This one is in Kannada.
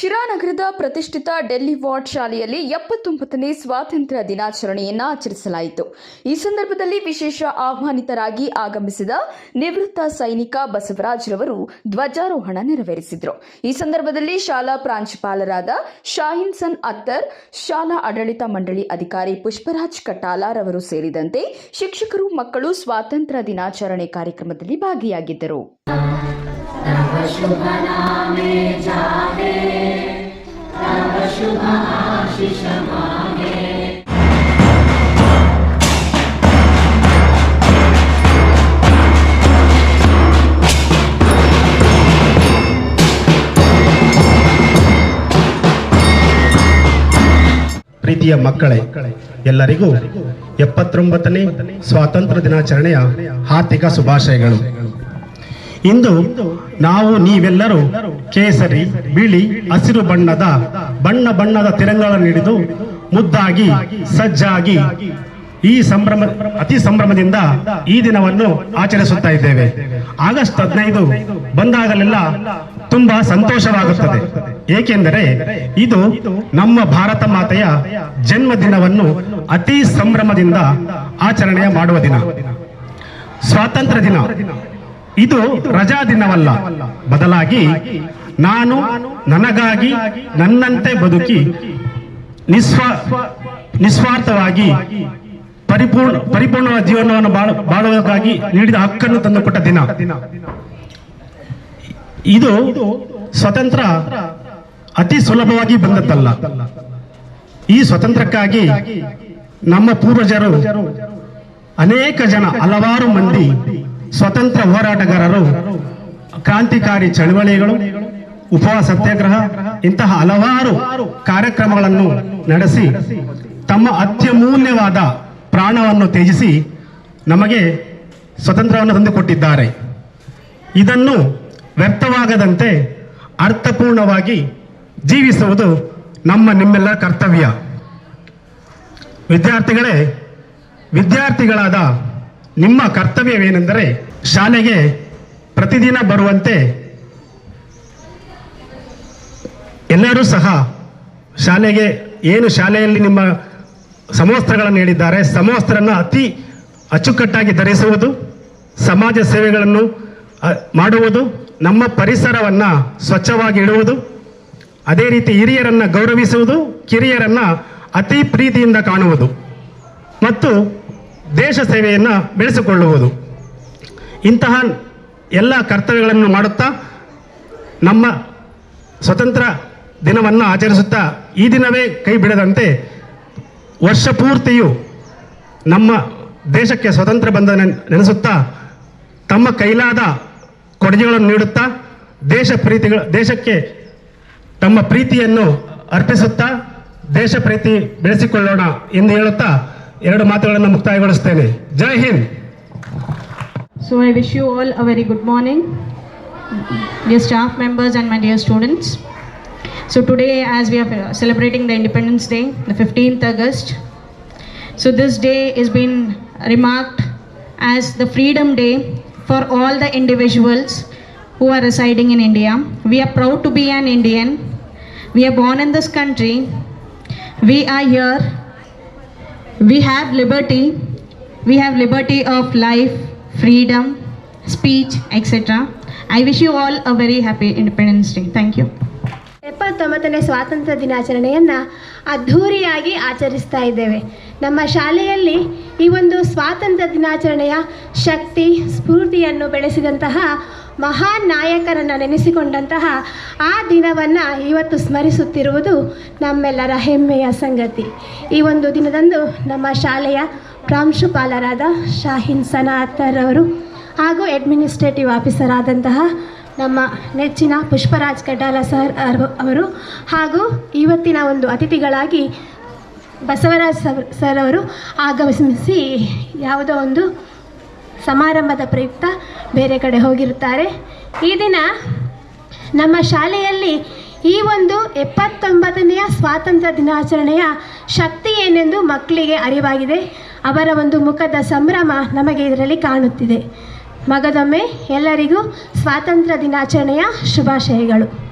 ಶಿರಾನಗರದ ಪ್ರತಿಷ್ಠಿತ ಡೆಲ್ಲಿ ವಾರ್ಡ್ ಶಾಲೆಯಲ್ಲಿ ಎಪ್ಪತ್ತೊಂಬತ್ತನೇ ಸ್ವಾತಂತ್ರ್ಯ ದಿನಾಚರಣೆಯನ್ನು ಆಚರಿಸಲಾಯಿತು. ಈ ಸಂದರ್ಭದಲ್ಲಿ ವಿಶೇಷ ಆಹ್ವಾನಿತರಾಗಿ ಆಗಮಿಸಿದ ನಿವೃತ್ತ ಸೈನಿಕ ಬಸವರಾಜ್ ರವರು ಧ್ವಜಾರೋಹಣ ನೆರವೇರಿಸಿದರು. ಈ ಸಂದರ್ಭದಲ್ಲಿ ಶಾಲಾ ಪ್ರಾಂಶುಪಾಲರಾದ ಶಾಹಿನ್ಸನ್ ಅತ್ತರ್ ಶಾಲಾ ಆಡಳಿತ ಮಂಡಳಿ ಅಧಿಕಾರಿ ಪುಷ್ಪರಾಜ್ ಕಟಾಲಾರ್ ಅವರು ಸೇರಿದಂತೆ ಶಿಕ್ಷಕರು ಮಕ್ಕಳು ಸ್ವಾತಂತ್ರ್ಯ ದಿನಾಚರಣೆ ಕಾರ್ಯಕ್ರಮದಲ್ಲಿ ಭಾಗಿಯಾಗಿದ್ದರು. ಪ್ರೀತಿಯ ಮಕ್ಕಳೇ ಎಲ್ಲರಿಗೂ ಎಪ್ಪತ್ತೊಂಬತ್ತನೇ ಸ್ವಾತಂತ್ರ್ಯ ದಿನಾಚರಣೆಯ ಹಾರ್ದಿಕ ಶುಭಾಶಯಗಳು. ಇಂದು ನಾವು ನೀವೆಲ್ಲರೂ ಕೇಸರಿ, ಬಿಳಿ, ಹಸಿರು ಬಣ್ಣದ, ಬಣ್ಣ ಬಣ್ಣದ ತಿರಂಗಳನ್ನು ಹಿಡಿದು ಮುದ್ದಾಗಿ, ಸಜ್ಜಾಗಿ ಈ ಸಂಭ್ರಮ, ಅತಿ ಸಂಭ್ರಮದಿಂದ ಈ ದಿನವನ್ನು ಆಚರಿಸುತ್ತಾ ಇದ್ದೇವೆ. ಆಗಸ್ಟ್ ಹದಿನೈದು ಬಂದಾಗಲೆಲ್ಲ ತುಂಬಾ ಸಂತೋಷವಾಗುತ್ತದೆ. ಏಕೆಂದರೆ ಇದು ನಮ್ಮ ಭಾರತ ಮಾತೆಯ ಜನ್ಮದಿನವನ್ನು ಅತಿ ಸಂಭ್ರಮದಿಂದ ಆಚರಣೆ ಮಾಡುವ ದಿನ. ಸ್ವಾತಂತ್ರ್ಯ ದಿನ. ಇದು ರಜಾ ದಿನವಲ್ಲ. ಬದಲಾಗಿ ನಾನು ನನಗಾಗಿ ನನ್ನಂತೆ ಬದುಕಿ ನಿಸ್ವಾ ನಿಸ್ವಾರ್ಥವಾಗಿ ಪರಿಪೂರ್ಣ ಪರಿಪೂರ್ಣ ಜೀವನವನ್ನು ಬಾಳ ಬಾಳುವುದಕ್ಕಾಗಿ ನೀಡಿದ ಹಕ್ಕನ್ನು ತಂದುಕೊಟ್ಟ ದಿನ. ಇದು ಸ್ವತಂತ್ರ ಅತಿ ಸುಲಭವಾಗಿ ಬಂದದ್ದಲ್ಲ. ಈ ಸ್ವತಂತ್ರಕ್ಕಾಗಿ ನಮ್ಮ ಪೂರ್ವಜರು ಅನೇಕ ಜನ ಹಲವಾರು ಮಂದಿ ಸ್ವತಂತ್ರ ಹೋರಾಟಗಾರರು, ಕ್ರಾಂತಿಕಾರಿ ಚಳವಳಿಗಳು, ಉಪವಾಸ ಸತ್ಯಾಗ್ರಹ, ಇಂತಹ ಹಲವಾರು ಕಾರ್ಯಕ್ರಮಗಳನ್ನು ನಡೆಸಿ ತಮ್ಮ ಅತ್ಯಮೂಲ್ಯವಾದ ಪ್ರಾಣವನ್ನು ತ್ಯಜಿಸಿ ನಮಗೆ ಸ್ವತಂತ್ರವನ್ನು ತಂದುಕೊಟ್ಟಿದ್ದಾರೆ. ಇದನ್ನು ವ್ಯರ್ಥವಾಗದಂತೆ ಅರ್ಥಪೂರ್ಣವಾಗಿ ಜೀವಿಸುವುದು ನಮ್ಮ ನಿಮ್ಮೆಲ್ಲರ ಕರ್ತವ್ಯ. ವಿದ್ಯಾರ್ಥಿಗಳೇ, ವಿದ್ಯಾರ್ಥಿಗಳಾದ ನಿಮ್ಮ ಕರ್ತವ್ಯವೇನೆಂದರೆ ಶಾಲೆಗೆ ಪ್ರತಿದಿನ ಬರುವಂತೆ ಎಲ್ಲರೂ ಸಹ ಶಾಲೆಗೆ ಏನು ಶಾಲೆಯಲ್ಲಿ ನಿಮ್ಮ ಸಮವಸ್ತ್ರಗಳನ್ನು ಹೇಳಿದ್ದಾರೆ ಸಮವಸ್ತ್ರವನ್ನು ಅತಿ ಅಚ್ಚುಕಟ್ಟಾಗಿ ಧರಿಸುವುದು, ಸಮಾಜ ಸೇವೆಗಳನ್ನು ಮಾಡುವುದು, ನಮ್ಮ ಪರಿಸರವನ್ನು ಸ್ವಚ್ಛವಾಗಿ ಇಡುವುದು, ಅದೇ ರೀತಿ ಹಿರಿಯರನ್ನು ಗೌರವಿಸುವುದು, ಕಿರಿಯರನ್ನು ಅತಿ ಪ್ರೀತಿಯಿಂದ ಕಾಣುವುದು. ಮತ್ತು ದೇಶ ಸೇವೆಯನ್ನು ಬೆಳೆಸಿಕೊಳ್ಳುವುದು. ಇಂತಹ ಎಲ್ಲ ಕರ್ತವ್ಯಗಳನ್ನು ಮಾಡುತ್ತಾ ನಮ್ಮ ಸ್ವತಂತ್ರ ದಿನವನ್ನು ಆಚರಿಸುತ್ತಾ ಈ ದಿನವೇ ಕೈ ಬಿಡದಂತೆ ವರ್ಷ ಪೂರ್ತಿಯು ನಮ್ಮ ದೇಶಕ್ಕೆ ಸ್ವತಂತ್ರ ಬಂದ ನೆನ್- ನೆನೆಸುತ್ತಾ ತಮ್ಮ ಕೈಲಾದ ಕೊಡುಗೆಗಳನ್ನು ನೀಡುತ್ತಾ ದೇಶ ಪ್ರೀತಿಗಳ, ದೇಶಕ್ಕೆ ತಮ್ಮ ಪ್ರೀತಿಯನ್ನು ಅರ್ಪಿಸುತ್ತಾ ದೇಶ ಪ್ರೀತಿ ಬೆಳೆಸಿಕೊಳ್ಳೋಣ ಎಂದು ಹೇಳುತ್ತಾ ಎರಡು ಮಾತುಗಳನ್ನು ಮುಕ್ತಾಯಗೊಳಿಸ್ತೇನೆ ಜೈ Hind So I wish you all a very good morning, dear staff members and my dear students. So today, as we are celebrating the Independence Day, the 15th August, so this day is been remarked as the Freedom Day for all the individuals who are residing in India. We are proud to be an Indian. We are born in this country. We are here. We have liberty. We have liberty of life, freedom, speech, etc. I wish you all a very happy Independence Day. Thank you. ಎಪ್ಪತ್ತೊಂಬತ್ತನೇ ಸ್ವಾತಂತ್ರ್ಯ ದಿನಾಚರಣೆಯನ್ನು ಅದ್ಧೂರಿಯಾಗಿ ಆಚರಿಸ್ತಾ ಇದ್ದೇವೆ ನಮ್ಮ ಶಾಲೆಯಲ್ಲಿ ಈ ಒಂದು ಸ್ವಾತಂತ್ರ್ಯ ದಿನಾಚರಣೆಯ ಶಕ್ತಿ ಸ್ಫೂರ್ತಿಯನ್ನು ಬೆಳೆಸಿದಂತಹ ಮಹಾನ್ ನಾಯಕರನ್ನು ನೆನೆಸಿಕೊಂಡಂತಹ ಆ ದಿನವನ್ನು ಇವತ್ತು ಸ್ಮರಿಸುತ್ತಿರುವುದು ನಮ್ಮೆಲ್ಲರ ಹೆಮ್ಮೆಯ ಸಂಗತಿ. ಈ ಒಂದು ದಿನದಂದು ನಮ್ಮ ಶಾಲೆಯ ಪ್ರಾಂಶುಪಾಲರಾದ ಶಾಹಿನ್ ಸನಾತರ್ ಅವರು ಹಾಗೂ ಅಡ್ಮಿನಿಸ್ಟ್ರೇಟಿವ್ ಆಫೀಸರ್ ಆದಂತಹ ನಮ್ಮ ನೆಚ್ಚಿನ ಪುಷ್ಪರಾಜ್ ಕಡ್ಡಾಲ ಸರ್ ಅವರು ಹಾಗೂ ಇವತ್ತಿನ ಒಂದು ಅತಿಥಿಗಳಾಗಿ ಬಸವರಾಜ್ ಸರ್ ಸರ್ ಅವರು ಆಗಮಿಸಿ ಯಾವುದೋ ಒಂದು ಸಮಾರಂಭದ ಪ್ರಯುಕ್ತ ಬೇರೆ ಕಡೆ ಹೋಗಿರುತ್ತಾರೆ. ಈ ದಿನ ನಮ್ಮ ಶಾಲೆಯಲ್ಲಿ ಈ ಒಂದು ಎಪ್ಪತ್ತೊಂಬತ್ತನೆಯ ಸ್ವಾತಂತ್ರ್ಯ ದಿನಾಚರಣೆಯ ಶಕ್ತಿ ಏನೆಂದು ಮಕ್ಕಳಿಗೆ ಅರಿವಾಗಿದೆ. ಅವರ ಒಂದು ಮುಖದ ಸಂಭ್ರಮ ನಮಗೆ ಇದರಲ್ಲಿ ಕಾಣುತ್ತಿದೆ. ಮಗದೊಮ್ಮೆ ಎಲ್ಲರಿಗೂ ಸ್ವಾತಂತ್ರ್ಯ ದಿನಾಚರಣೆಯ ಶುಭಾಶಯಗಳು.